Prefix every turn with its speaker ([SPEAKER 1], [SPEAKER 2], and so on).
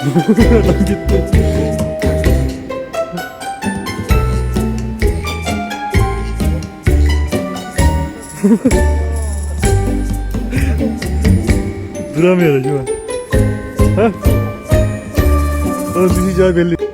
[SPEAKER 1] Adam gitti. Duramıyor acaba. Ha? Onun düşeceği belli.